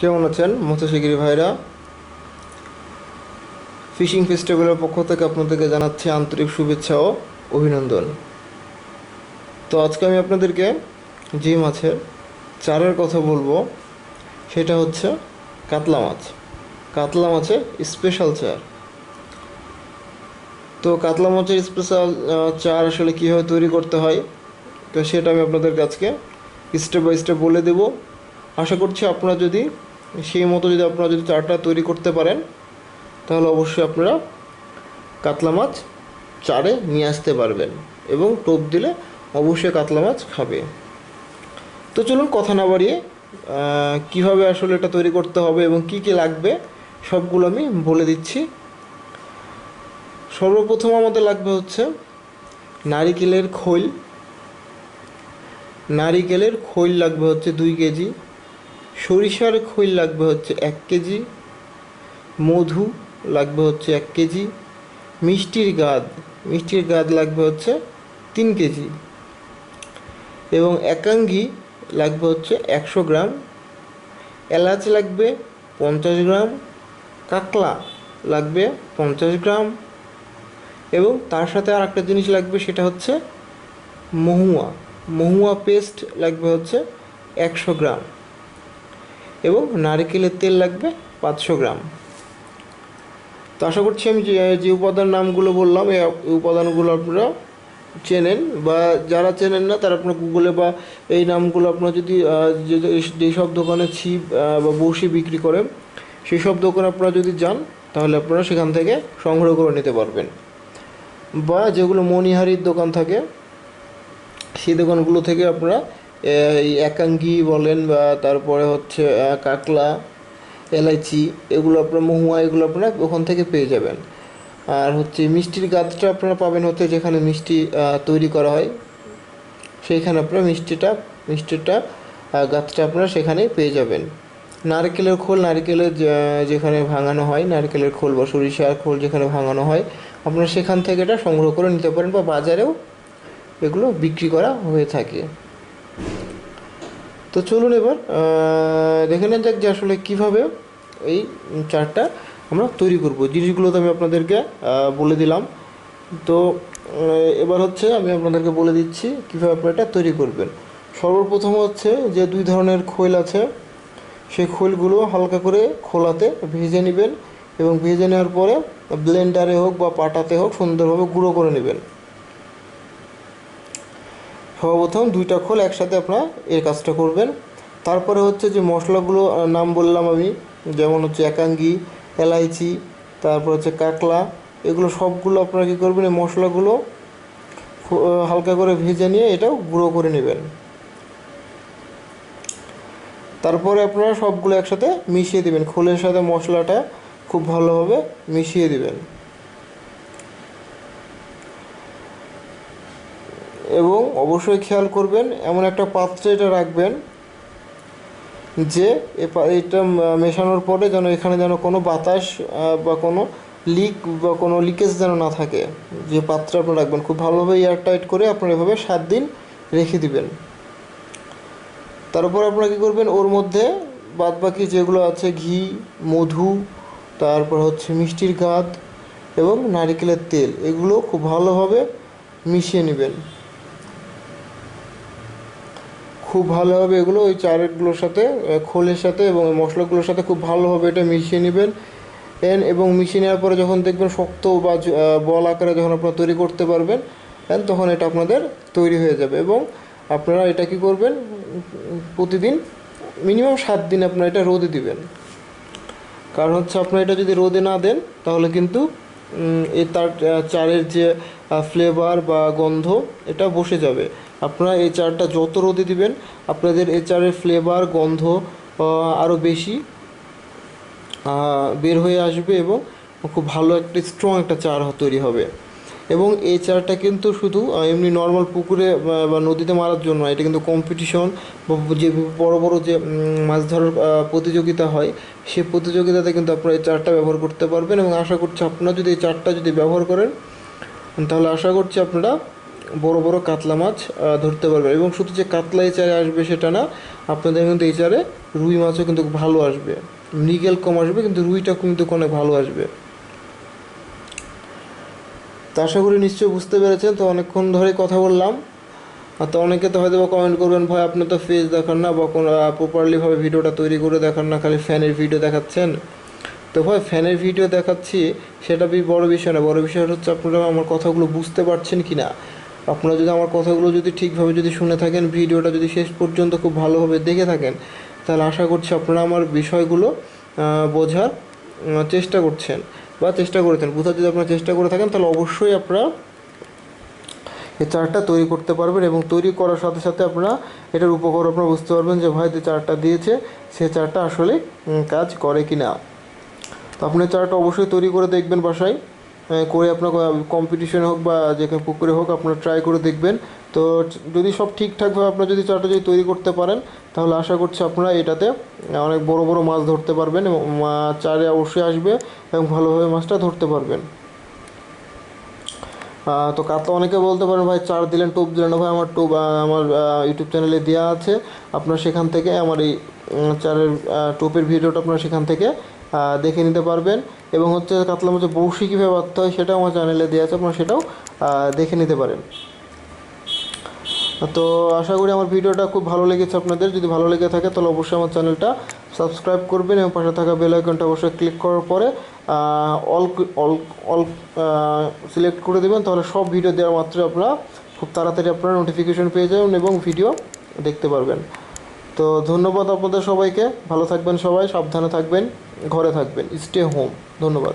কেমন আছেন মৎস্যশিকারী ভাইরা? ফিশিং ফেস্টিভ্যালের পক্ষ থেকে আপনাদেরকে জানাচ্ছি আন্তরিক শুভেচ্ছা ও অভিনন্দন। তো আজকে আমি আপনাদেরকে যে মাছের চারের কথা বলব, সেটা হচ্ছে কাতলা মাছ। কাতলা মাছের স্পেশাল চার। তো কাতলা মাছের স্পেশাল চার আসলে কীভাবে তৈরি করতে হয়, তো সেটা আমি আপনাদের কাছকে স্টেপ বাই স্টেপ বলে দেব। আশা করছি আপনারা যদি সেই মতো যদি আপনারা যদি চারটা তৈরি করতে পারেন, তাহলে অবশ্যই আপনারা কাতলা মাছ চারে নিয়ে আসতে পারবেন এবং টোপ দিলে অবশ্যই কাতলা মাছ খাবে। তো চলুন কথা না বাড়িয়ে কীভাবে আসলে এটা তৈরি করতে হবে এবং কি কি লাগবে, সবগুলো আমি বলে দিচ্ছি। সর্বপ্রথম আমাদের লাগবে হচ্ছে নারিকেলের খৈল। নারিকেলের খৈল লাগবে হচ্ছে দুই কেজি। সরিষার খৈল লাগবে হচ্ছে এক কেজি, মধু লাগবে হচ্ছে এক কেজি, মিষ্টির গাদ মিষ্টির গাদ লাগবে হচ্ছে তিন কেজি এবং একাঙ্গি লাগবে হচ্ছে একশো গ্রাম, এলাচ লাগবে পঞ্চাশ গ্রাম, কাকলা লাগবে পঞ্চাশ গ্রাম এবং তার সাথে আর একটা জিনিস লাগবে সেটা হচ্ছে মহুয়া মহুয়া পেস্ট লাগবে হচ্ছে একশো গ্রাম। এবং নারকেলের তেল লাগবে পাঁচশো গ্রাম। তো আশা করছি আমি যে উপাদান নামগুলো বললাম, এই উপাদানগুলো আপনারা চেনেন বা যারা চেনেন না, তারা আপনার গুগলে বা এই নামগুলো আপনার যদি যেসব দোকানে ছিপ বা বসি বিক্রি করেন, সেই সব দোকানে আপনারা যদি যান, তাহলে আপনারা সেখান থেকে সংগ্রহ করে নিতে পারবেন। বা যেগুলো মণিহারির দোকান থাকে, সেই দোকানগুলো থেকে আপনারা এই একাঙ্গি বলেন বা তারপরে হচ্ছে কাকলা, এলাইচি, এগুলো আপনার মহুয়া, এগুলো আপনারা ওখান থেকে পেয়ে যাবেন। আর হচ্ছে মিষ্টির গাছটা আপনারা পাবেন হচ্ছে যেখানে মিষ্টি তৈরি করা হয়, সেইখানে আপনারা মিষ্টিটা মিষ্টিটা গাছটা আপনারা সেখানেই পেয়ে যাবেন। নারকেলের খোল, নারকেলের যেখানে ভাঙানো হয়, নারকেলের খোল বা সরিষার খোল যেখানে ভাঙানো হয়, আপনারা সেখান থেকে এটা সংগ্রহ করে নিতে পারেন বা বাজারেও এগুলো বিক্রি করা হয়ে থাকে। তো চলুন এবার দেখে নেওয়া যাক যে আসলে কীভাবে এই চারটা আমরা তৈরি করব। জিনিসগুলো তো আমি আপনাদেরকে বলে দিলাম। তো এবার হচ্ছে আমি আপনাদেরকে বলে দিচ্ছি কীভাবে আপনারা এটা তৈরি করবেন। সর্বপ্রথম হচ্ছে যে দুই ধরনের খৈল আছে। সেই খৈলগুলো হালকা করে খোলাতে ভেজে নেবেন এবং ভেজে নেওয়ার পরে ব্লেন্ডারে হোক বা পাটাতে হোক সুন্দরভাবে গুঁড়ো করে নেবেন। সর্বপ্রথম দুইটা খোল একসাথে আপনারা এই কাজটা করবেন। তারপরে হচ্ছে যে মশলাগুলো নাম বললাম আমি, যেমন হচ্ছে একাঙ্গি, এলাইচি, তারপর হচ্ছে কাকলা, এগুলো সবগুলো আপনারা কী করবেন, এই মশলাগুলো হালকা করে ভেজে নিয়ে এটাও গুঁড়ো করে নেবেন। তারপরে আপনারা সবগুলো একসাথে মিশিয়ে দিবেন। খোলের সাথে মশলাটা খুব ভালোভাবে মিশিয়ে দিবেন। এবং অবশ্যই খেয়াল করবেন, এমন একটা পাত্রে এটা রাখবেন যে এটা মেশানোর পরে যেন এখানে যেন কোনো বাতাস বা কোনো লিক বা কোনো লিকেজ যেন না থাকে। যে পাত্রে আপনি রাখবেন, খুব ভালোভাবে এয়ার টাইট করে আপনারা এভাবে সাত দিন রেখে দিবেন। তারপর আপনারা কী করবেন, ওর মধ্যে বাদবাকি যেগুলো আছে, ঘি, মধু, তারপর হচ্ছে মিষ্টির গাদ এবং নারিকেলের তেল, এগুলো খুব ভালোভাবে মিশিয়ে নেবেন। খুব ভালোভাবে এগুলো, ওই চারগুলোর সাথে খোলের সাথে এবং মশলাগুলোর সাথে খুব ভালোভাবে এটা মিশিয়ে নেবেন। এন এবং মিশিয়ে নেওয়ার পরে যখন দেখবেন শক্ত বা বল আকারে যখন আপনারা তৈরি করতে পারবেন দেন তখন এটা আপনাদের তৈরি হয়ে যাবে এবং আপনারা এটা কি করবেন, প্রতিদিন মিনিমাম সাত দিন আপনারা এটা রোদে দিবেন। কারণ হচ্ছে আপনারা এটা যদি রোদে না দেন, তাহলে কিন্তু এ তার চারের যে ফ্লেভার বা গন্ধ, এটা বসে যাবে। আপনারা এই চারটা যত রোদে দিবেন, আপনাদের এই চারের ফ্লেভার গন্ধ আরও বেশি বের হয়ে আসবে এবং খুব ভালো একটা স্ট্রং একটা চার তৈরি হবে। এবং এই চারটা কিন্তু শুধু এমনি নর্মাল পুকুরে বা বা নদীতে মারার জন্য এটা কিন্তু কম্পিটিশন যে বড় বড় যে মাছ ধরার প্রতিযোগিতা হয় সেই প্রতিযোগিতাতে কিন্তু আপনারা এই চারটা ব্যবহার করতে পারবেন এবং আশা করছি আপনারা যদি এই চারটা যদি ব্যবহার করেন, তাহলে আশা করছি আপনারা বড় বড় কাতলা মাছ ধরতে পারবেন। এবং শুধু যে কাতলা এই চারে আসবে সেটা না, আপনাদের কিন্তু এই চারে রুই মাছও কিন্তু ভালো আসবে। মৃগেল কম আসবে, কিন্তু রুইটা কিন্তু অনেক ভালো আসবে। তো আশা করি নিশ্চয়ই বুঝতে পেরেছেন, তো অনেকক্ষণ ধরে কথা বললাম। আর তো অনেকে তো হয়তো কমেন্ট করবেন, ভাই, আপনি তো ফেস দেখান না বা কোনো প্রপারলিভাবে ভিডিওটা তৈরি করে দেখান না, খালি ফ্যানের ভিডিও দেখাচ্ছেন? তো ভাই ফ্যানের ভিডিও দেখাচ্ছি, সেটা বড় বিষয় না। বড় বিষয় হচ্ছে আপনারা আমার কথাগুলো বুঝতে পারছেন কি না আপনারা যদি আমার কথাগুলো যদি ঠিকভাবে যদি শুনে থাকেন, ভিডিওটা যদি শেষ পর্যন্ত খুব ভালোভাবে দেখে থাকেন, তাহলে আশা করছি আপনারা আমার বিষয়গুলো বোঝার চেষ্টা করছেন বা চেষ্টা করেছেন বোঝার যদি আপনারা চেষ্টা করে থাকেন, তাহলে অবশ্যই আপনারা এই চার্টটা তৈরি করতে পারবেন এবং তৈরি করার সাথে সাথে আপনারা এটার উপকার আপনারা বুঝতে পারবেন যে ভাই যে চার্টটা দিয়েছে, সে চার্টটা আসলে কাজ করে কি না তো আপনি চার্টটা অবশ্যই তৈরি করে দেখবেন বাসায়। করে আপনার কম্পিটিশন হোক বা যেখানে পুকুরে হোক, আপনারা ট্রাই করে দেখবেন। তো যদি সব ঠিকঠাকভাবে আপনারা যদি চার্টটা যদি তৈরি করতে পারেন, তাহলে আশা করছি আপনারা এটাতে অনেক বড় বড় মাছ ধরতে পারবেন এবং চারে অবশ্যই আসবে এবং ভালোভাবে মাছটা ধরতে পারবেন। তো কাতলা অনেকে বলতে পারেন, ভাই, চার দিলেন, টোপ দিলেন ভাই, আমার টোপ আমার ইউটিউব চ্যানেলে দেওয়া আছে। আপনার সেখান থেকে আমার এই চারের টোপের ভিডিওটা আপনারা সেখান থেকে দেখে নিতে পারবেন। এবং হচ্ছে কাতলা মাছের বড়শি কীভাবে বাঁধতে হয় সেটাও আমার চ্যানেলে দেওয়া আছে, আপনারা সেটাও দেখে নিতে পারেন। তো আশা করি আমার ভিডিওটা খুব ভালো লেগেছে আপনাদের। যদি ভালো লেগে থাকে তাহলে অবশ্যই আমার চ্যানেলটা সাবস্ক্রাইব করবেন এবং পাশে থাকা বেল আইকনটা অবশ্যই ক্লিক করার পরে অল অল অল সিলেক্ট করে দেবেন, তাহলে সব ভিডিও দেওয়ার মাত্র আপনারা খুব তাড়াতাড়ি আপনারা নোটিফিকেশন পেয়ে যাবেন এবং ভিডিও দেখতে পারবেন। তো ধন্যবাদ আপনাদের সবাইকে। ভালো থাকবেন সবাই, সাবধানে থাকবেন। ঘরে থাকবেন স্টে হোম ধন্যবাদ।